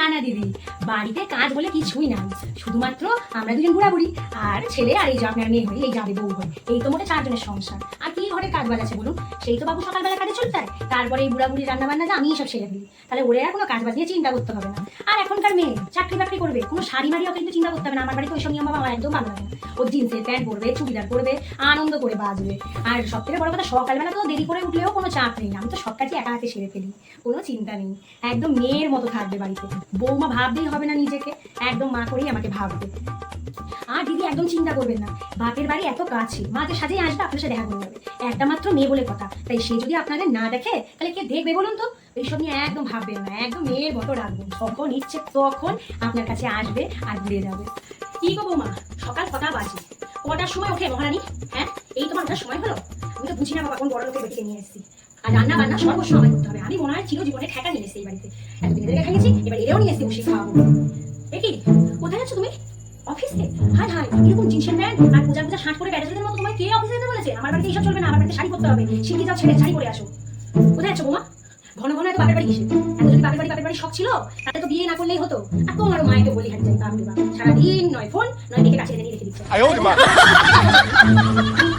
না না দিদি, বাড়িতে কাজ বলে কিছুই না শুধুমাত্র আমরা দুজন বুড়া আর ছেলে আর এই যে আপনার মেয়ে হয়ে এই যাবে বউ হয়ে। এই তো মোটে চারজনের সংসার। আর কি ঘরে কাজ বাজ আছে বলুন? সেই তো বাবু সকালবেলা কাজে চলে যায়। তারপরে এই বুড়া বুড়ি রান্না বান্না যে আমিই সব সেরে দিই তাহলে ওরে আর কোনো কাজ বাজ নিয়ে চিন্তা করতে হবে না। আর এখনকার মেয়ে চাকরি বাকরি করবে, কোনো শাড়ি মাড়িও কিন্তু চিন্তা করতে হবে না। আমার বাড়িতে ওইসব নিয়ম বাবা আমার একদম ভালো লাগে ও জিন্সের প্যান্ট পরবে, চুড়িদার পরবে, আনন্দ করে বাজবে। আর সব থেকে বড় কথা, সকালবেলা তো দেরি করে উঠলেও কোনো চাপ নেই। আমি তো সব কাজই একা হাতে সেরে ফেলি। কোনো চিন্তা নেই। একদম মেয়ের মতো থাকবে বাড়িতে। বৌমা ভাবতেই হবে না নিজেকে। একদম মা করেই আমাকে ভাববে। আর দিদি একদম চিন্তা করবেন না। বাপের বাড়ি এত কাছে মাকে সাজেই আসবে আপনার সাথে দেখা করে যাবে একটা মাত্র মেয়ে বলে কথা। তাই সে যদি আপনাদের না দেখে, তাহলে কে দেখবে বলুন তো? এইসব নিয়ে একদম ভাববেন না, একদম মেয়ের মতো রাখবেন। যখন ইচ্ছে তখন আপনার কাছে আসবে আর ঘুরে যাবে। কি গো বৌমা? সকাল কটা বাজে? কটার সময় ওঠে মহারানী? হ্যাঁ? এই তোমার ওঠার সময় হলো? আমি তো বুঝি না বাবা, কোন বড় লোকের বেটিকে নিয়ে এসেছি। আর রান্না বান্না সর্বস্ব আমায় করতে হবে। আমি মনে হয় চিরজীবনে ঠেকা নিয়ে এসেছি এই বাড়িতে। এতদিন এদেরকে খাইয়েছি এবার এরেও নিয়ে এসেছি বসে খাওয়াবো কি? কোথায় আছো তুমি? অফিসে হায় হায় এরকম জিনিসের ব্যান্ড আর পূজা পূজা শার্ট পরে ব্যাটারিদের মতো তোমায় কে অফিসে যেতে বলেছে? আমার বাড়িতে এইসব চলবে না আমার বাড়িতে শাড়ি করতে হবে। শিখে যাও ছেড়ে শাড়ি পরে আসো। কোথায় আছো বোমা? ঘন ঘন এত বাপের বাড়ি গেছে এত যদি বাপের বাড়ি বাপের বাড়ি শখ ছিল তাতে তো বিয়ে না করলেই হতো। আর তোমারও তো বলি হাঁটি যাই বাপ। সারাদিন নয় ফোন নয় মেয়েকে কাছে রেখে দিচ্ছে।